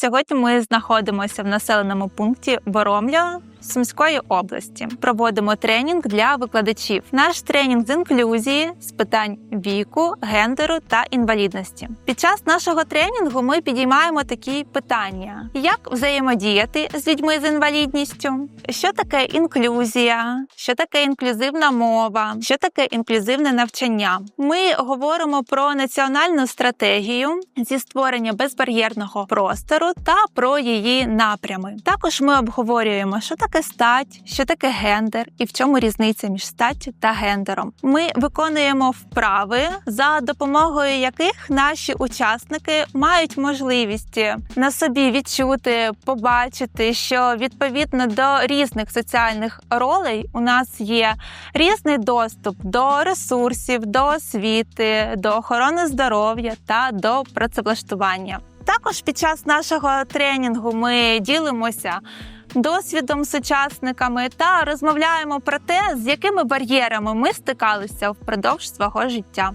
Сьогодні ми знаходимося в населеному пункті Боромля Сумської області. Проводимо тренінг для викладачів. Наш тренінг з інклюзії з питань віку, гендеру та інвалідності. Під час нашого тренінгу ми підіймаємо такі питання: як взаємодіяти з людьми з інвалідністю, що таке інклюзія, що таке інклюзивна мова, що таке інклюзивне навчання. Ми говоримо про національну стратегію зі створення безбар'єрного простору та про її напрями. Також ми обговорюємо, що таке стать, що таке гендер і в чому різниця між статтю та гендером. Ми виконуємо вправи, за допомогою яких наші учасники мають можливість на собі відчути, побачити, що відповідно до різних соціальних ролей у нас є різний доступ до ресурсів, до освіти, до охорони здоров'я та до працевлаштування. Також під час нашого тренінгу ми ділимося досвідом сучасниками та розмовляємо про те, з якими бар'єрами ми стикалися впродовж свого життя.